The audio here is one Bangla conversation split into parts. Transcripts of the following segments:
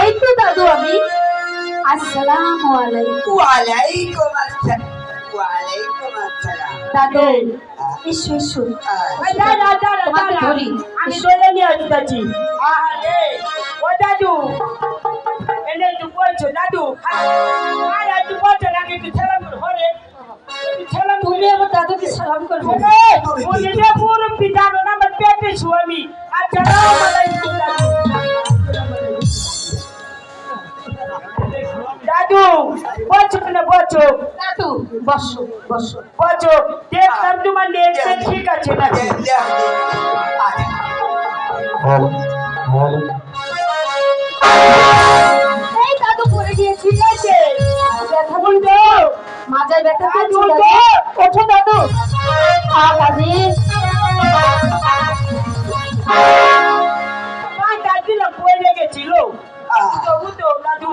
এই তো দাদু আমি আসসালামু আলাইকুম। ওয়ালাইকুম আসসালাম। ওয়ালাইকুম আসসালাম। দাদু এসো এসো। দাঁড়া, দাঁড়া, তোমাকে দাঁড়া। ধরি। আমি বলে নিয়ে আসতেছি। আরে ও দাদু এনে তুই বলছো দাদু আরে তুই বলছো নাকি তুই তুমি আমার দাদুকে সালাম করবে। এটা পুরো পিটানো না আমার পেটে শুয়ামি। আচ্ছা আলাইকুম দাদু বলছো না বলছো দাদু বসো বসো। বলছো দেখলাম তোমার নেট ঠিক আছে নাকি? এই দাদু পড়ে গিয়েছি। ঠিক আছে। ব্যথা বলবে মাজায় ব্যথা করছে দাদু ওঠো দাদু। আ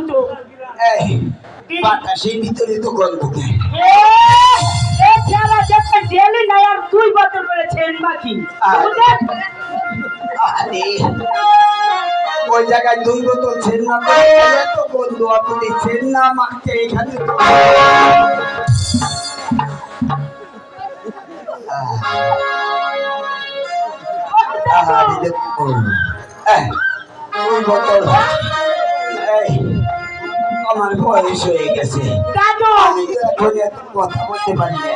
তো বাতাসের ভিতরে তো গন্ধকে এ খেলা দেখতে ডেলি না আর দুই বছর ছেন মাখি আরে। ওই জায়গায় দুই বোতল ছেন না তো গন্ধ আপনি ছেন না মাখতে এখানে আহারে দেখুন। দুই বোতল। এই, আমার বয়স হয়ে গেছে। আমি কথা বলতে পারি না।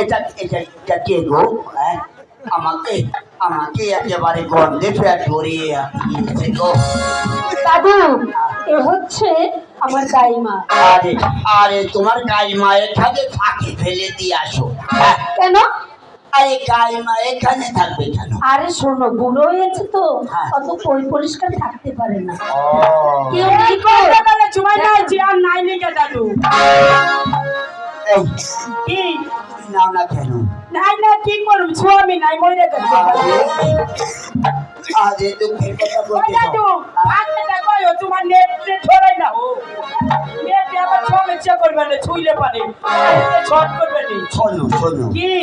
এটা। এটা এটা এটা কে গো? হ্যাঁ? আমাকে আমাকে একেবারে গন্ধে পেট ভরিয়ে দিয়েছে গো। দাদু এ হচ্ছে আমার দাইমা আরে আরে তোমার গাই মা এখানে ফাঁকি ফেলে দিয়ে আসো। হ্যাঁ, কেন? আরে এখানে থাকবে কেন? আরে শোনো বুড়ো হয়েছে তো হ্যাঁ। অত পরি পরিষ্কার থাকতে পারে না। কেউ এই নেই কথা বলে নাই যে আর নাই নিকে দাদু। এই কি? নাও না কেন? নাই না কি করব স্বামী নাই মরে গেছে। আরে আরে দুঃখের কথা বলতে দাদু আজকে দেখো ও তোমার নেট নেট ছড়াই না। ও। নেট আবার সমস্যা করবে না ছুইলে পারে। ছট করবে না। শোনো শোনো। কি?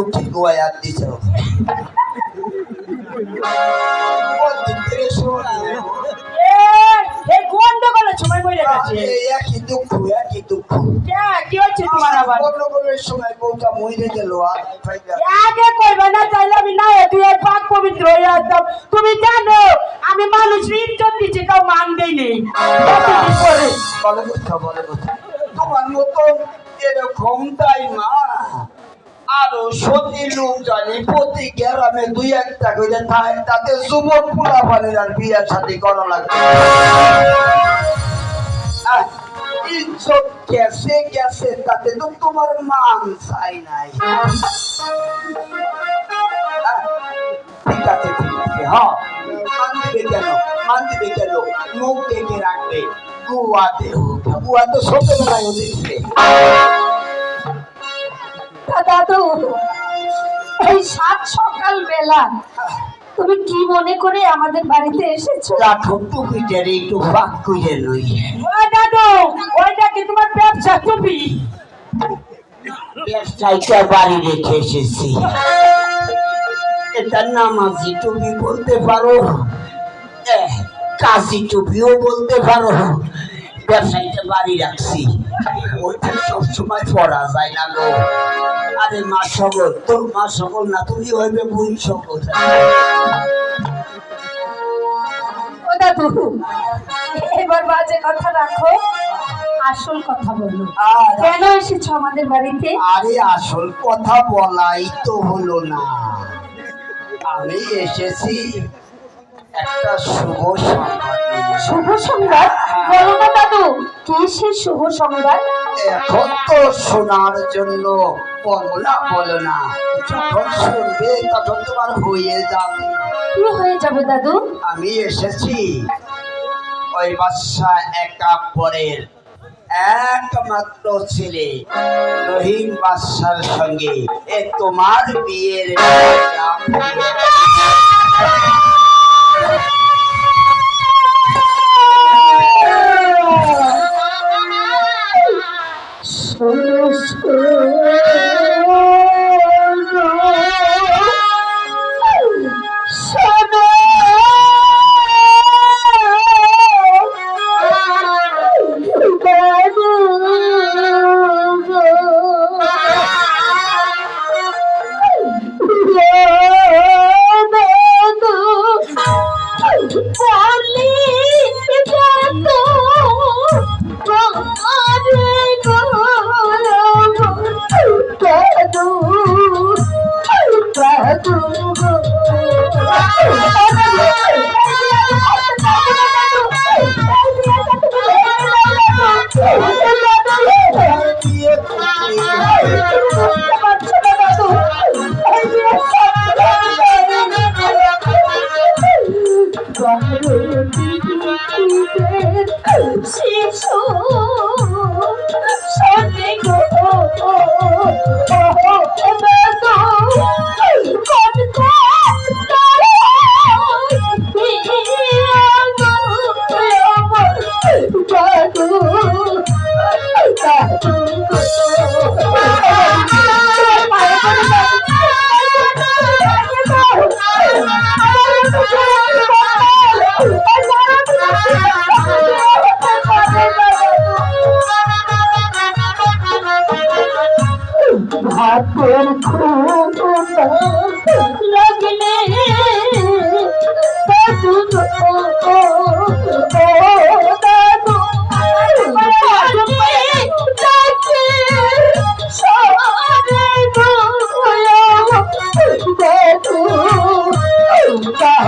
দুঃখের গোয়ায় দিছ তুমি জানো আমি মানুষ ইজ্জত দিচ্ছি তাও মান দেই নেই তোমার মতন এরকম তাই মা। আরও সতী লোক জানি, প্রতি গ্রামে দুই একটা করে থাকে তাতে যুবক পোলা পানের আর বিয়ার সাথে করা লাগবে। ইজ্জত গেছে গেছে, তাতে তো তোমার মান চাই নাই। ঠিক আছে ঠিক আছে হ্যাঁ মান দিবে কেন মান দিবে কেন? মুখ ডেকে রাখবে। হোক গুয়া তো দেখবে তা দাদু এই সাত সকাল বেলা তুমি কি মনে করে আমাদের বাড়িতে এসেছ? লাঠো টুপিটার করে লই। দাদু ওইটা কি তোমার ব্যবসা টুপি ব্যবসায়ীটা বাড়ি রেখে এসেছি। এটা নামাজি টুপি বলতে পারো? কাশি টুপিও বলতে পারো? ব্যবসায়ীটা বাড়ি রাখছি। ওইটা সবসময় পরা যায় না গো। আরে মা সকল তোর মা সকল না তুমি হইবে বুড়ি সকল। ও দাদু এবার বাজে কথা রাখো আসল কথা কেন এসেছ আমাদের বাড়িতে? আরে আসল কথা বলাই তো হলো না। আমি এসেছি একটা শুভ সংবাদ শুভ সংবাদ? বলো না দাদু। কি সে শুভ সংবাদ? এখন তো শোনার জন্য বলো বলো না। যখন শুনবে তখন তোমার হয়ে যাবে। কি হয়ে যাবে দাদু? আমি এসেছি ওই বাদশা একা পরের একমাত্র ছেলে রহিম বাদশার সঙ্গে। এ তোমার বিয়ের সমস্ত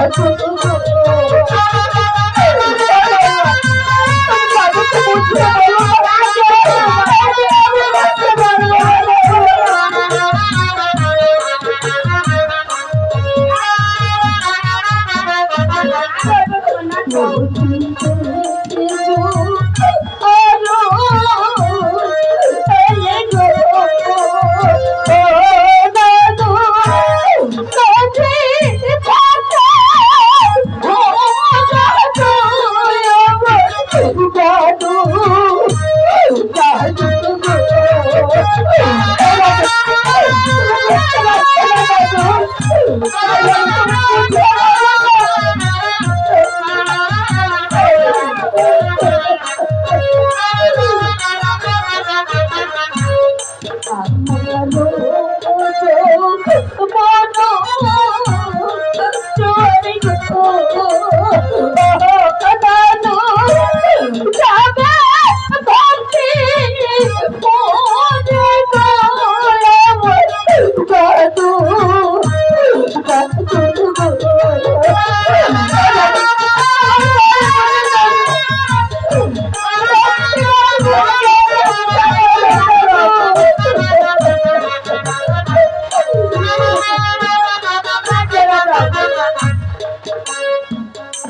দাদু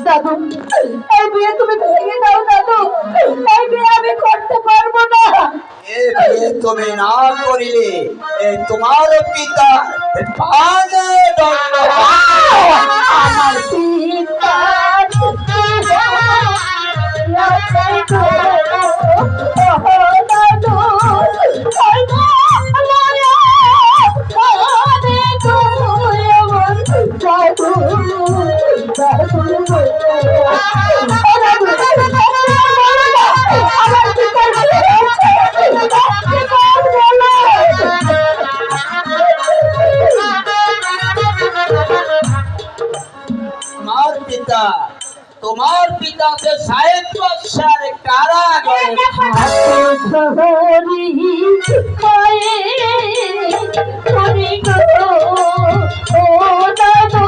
দাদু এই বিয়ে তুমি ভেঙে দাও দাদু। এই বিয়ে আমি করতে পারব না। এ বিয়ে তুমি না করিলে এ তোমার পিতা পানে দণ্ড আমার পিতার লাচাই গো ওহো আমার তোমার পিতা পিতাকে সাহেব বৎসর কারাগারে ধরি পায়ে ধরি গো ও দাদু।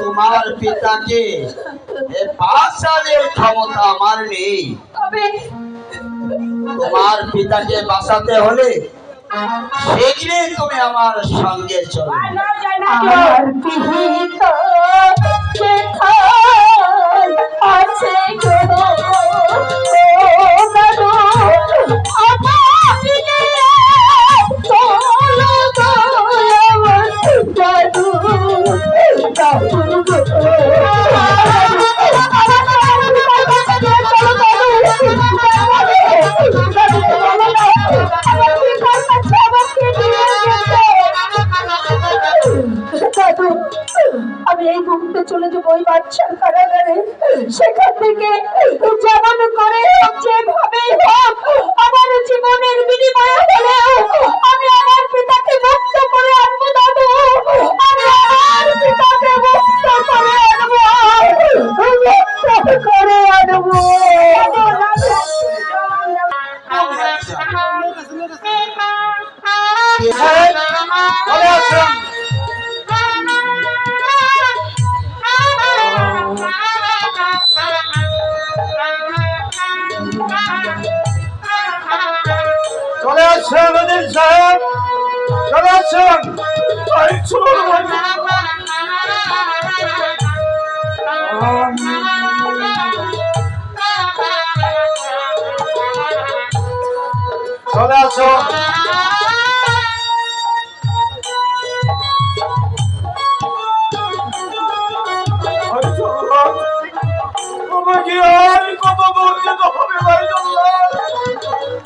তোমার পিতাকে বাঁচানোর ক্ষমতা আমার নেই। তোমার পিতাকে বাঁচাতে হলে শীঘ্রই তুমি আমার সঙ্গে চলো আমার পিহিত আছে গো? দাদু গো চলে আসুন নদীর সাহেব চলে এই চলে আর কত দূর যেতে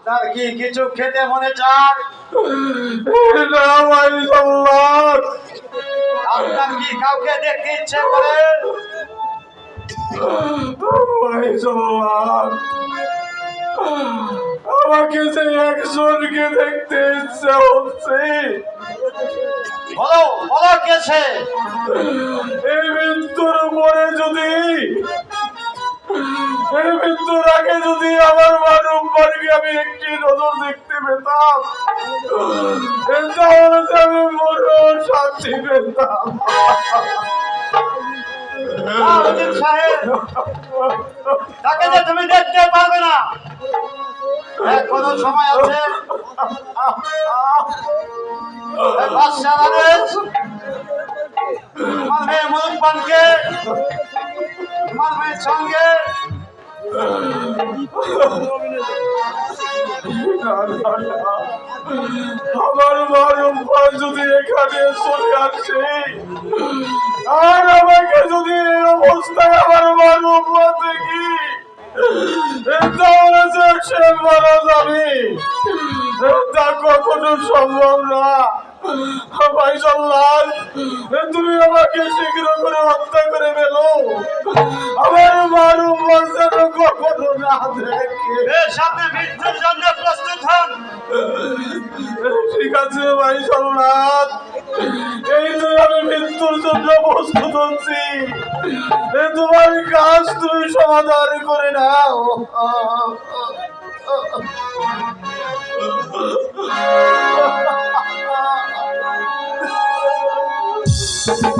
আপনার কি কিছু খেতে মনে চায়? আপনার কি কাউকে দেখতে ইচ্ছে করে? আমাকে যে একজনকে দেখতে ইচ্ছে হচ্ছে। বলো বলো কেছে এই মৃত্যুর পরে যদি মৃত্যুর আগে যদি আমার মানব বাড়ি আমি একটি নজর দেখতে পেতাম তাহলে আমি মরণ শান্তি পেতাম। তাকে যে তুমি দেখতে পারবে না এখনও সময় আছে তোমার মেয়ে মুলুকবানকে তোমার মেয়ের সঙ্গে আমার বারম্বার যদি এখানে চলে আসে, আর আমাকে যদি এই অবস্থায় আমার বারম্বার দেখি তাহলে যে সে মারা যাবে। তা কখনো সম্ভব না। ভাই তুমি আমাকে শীঘ্র করে হত্যা করে ফেলো। আমার বারম্বার যেন কখনো না দেখে। সামনে মৃত্যুর জন্য প্রস্তুত হন। ঠিক আছে ভাই সোমনাথ এই তো আমি মৃত্যুর জন্য প্রস্তুত হচ্ছি। তোমার কাজ তুমি সমাধান করে নাও। Oh, Yeah.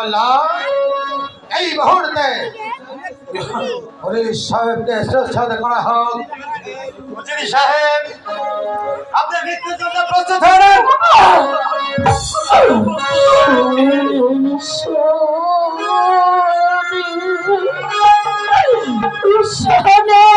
আল্লাহ, এই মুহূর্তে সাহেব আপনি মৃত্যুর জন্য প্রস্তুত হন শোনে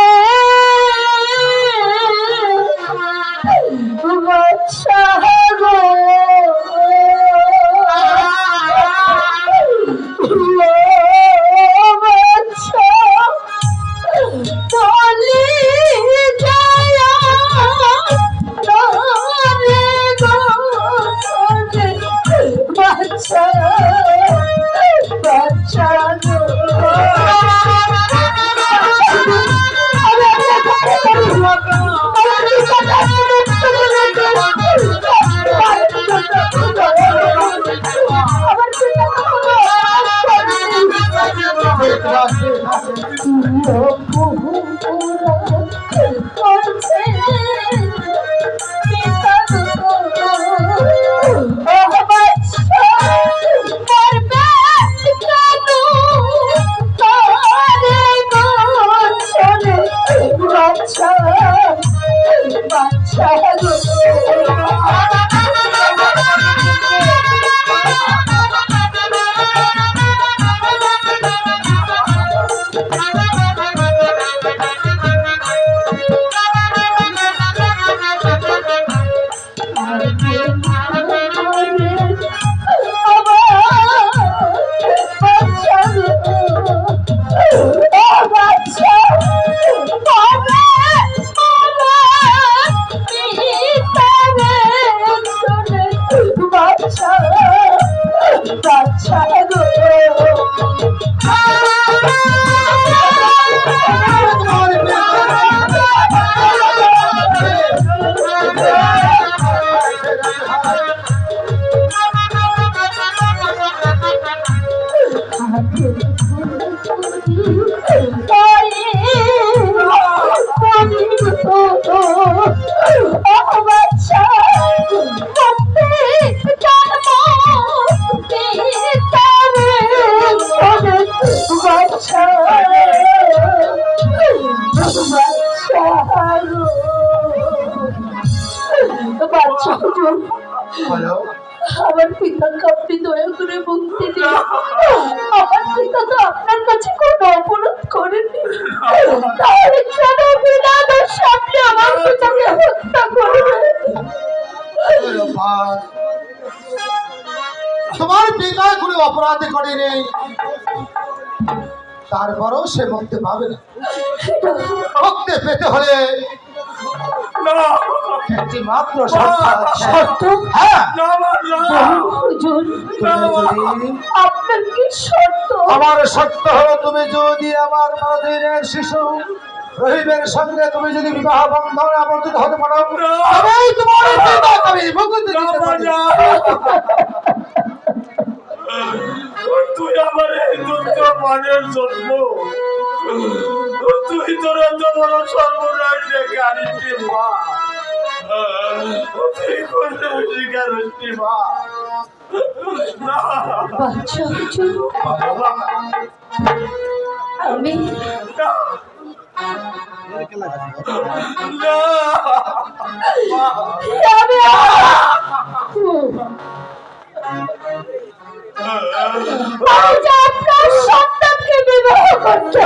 বাচ্চা অপরাধ করেনি তারপরও সে মুক্তি পাবে না। মুক্তি পেতে হলে একটি মাত্র শর্ত। হ্যাঁ। আপনার কি শর্ত? আমার সত্য হলো তুমি যদি আমার নদিনের শিশু রহিমের সঙ্গে তুমি যদি বিবাহ বন্ধনে আবর্তিত হতে পারো তোমার আমি। না। তুই আমার এই দুঃখ মানের জন্য তুই তোর এত বড় সর্বনাশ ডেকে আনিস মা তুই করতে স্বীকার হচ্ছি মা। আমি আপনার সন্তানকে বিবাহ করতে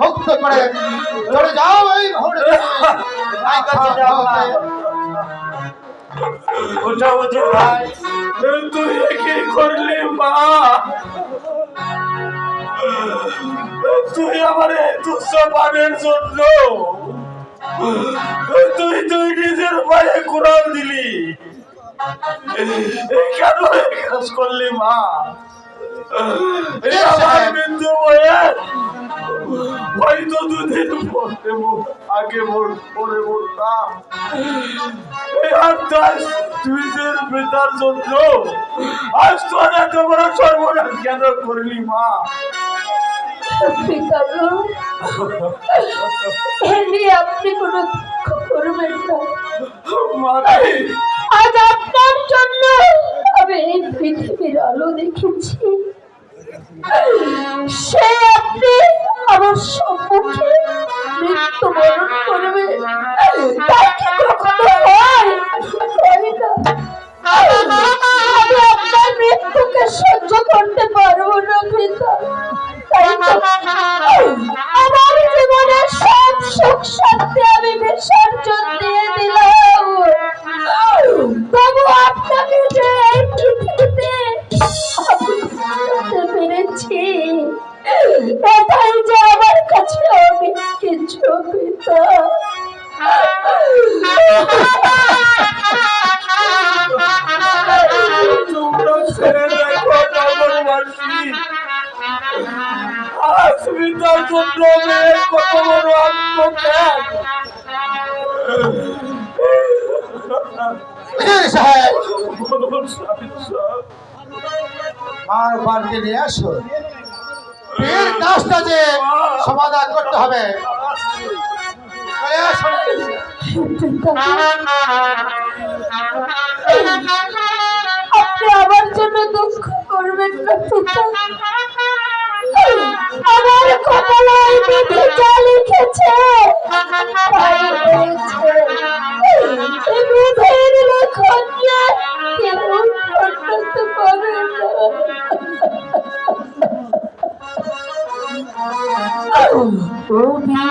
মুক্ত করে চলে যাও এই ঘোড়ে ওটা ওদের ভাই। তুই কি করলি, মা? তুই আমার দুঃসমানের জন্য। তুই তুই নিজের পায়ে কোরআন দিলি। কেন কাজ করলি, মা? মৃত্যু বয়স হয়তো দুদিন পরে আগে পরে বলতাম তুইদের পিতার জন্য আজ তোর এত সর্বনাশ কেন করলি মা আপনি কোনো দুঃখ করবেন না আজ আপনার জন্য আমি এই পৃথিবীর আলো দেখেছি সে আপনি আমার সম্মুখে মৃত্যুবরণ করবে। সাহেব বলুন স্বামী সাহেব। মার বাড়িতে নিয়ে আসো। এর কাজটা যে সমাধান করতে হবে। আপনি আমার জন্য দুঃখ করবেন না আমার কপালে এই বিধি যা লিখেছে তাই বিধির না। ও বিধি